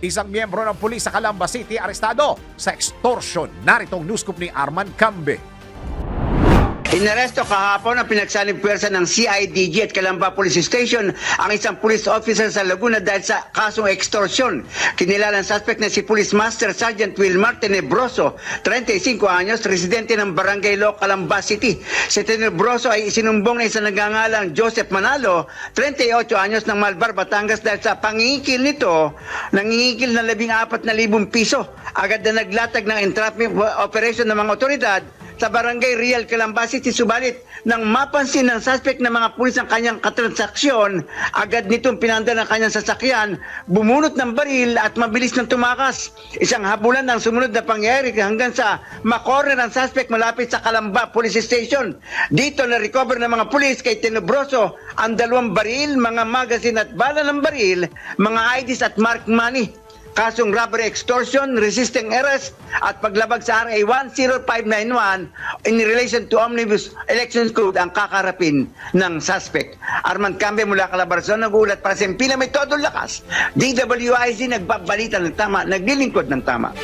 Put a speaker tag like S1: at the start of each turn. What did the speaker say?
S1: Isang miyembro ng pulis sa Calamba City arestado sa extortion. Naritong news ni Arman Cambe.
S2: Inaresto kahapon ang pinagsaling pwersa ng CIDG at Calamba Police Station ang isang police officer sa Laguna dahil sa kasong extortion. Kinilalang suspect na si Police Master Sergeant Wilmar Tenebroso, 35 anyos, residente ng Barangay Lo, Calamba City. Si Tenebroso ay isinumbong na isang nagangalang Joseph Manalo, 38 anyos ng Malbar, Batangas dahil sa pangingikil nito, nangingikil na 14,000 piso. Agad na naglatag ng entrapment operation ng mga otoridad sa barangay Real Calamba City subalit nang mapansin ng suspect na mga pulis ang kanyang katransaksyon agad nitong pinanda ng kanyang sasakyan bumunot ng baril at mabilis nang tumakas. Isang habulan ng sumunod na pangyayari hanggang sa makorner ang suspect malapit sa Calamba Police Station. Dito na recover ng mga pulis kay Tenebroso ang dalawang baril mga magazine at bala ng baril mga IDs at marked money kasong robbery extortion, resisting arrest at paglabag sa RA 10591 in relation to Omnibus Elections Code ang kakarapin ng suspect. Armand Cambe mula Calabarzon nag-uulat para sa Impila may todo lakas. DWIC nagbabalita ng tama, naglilingkod ng tama.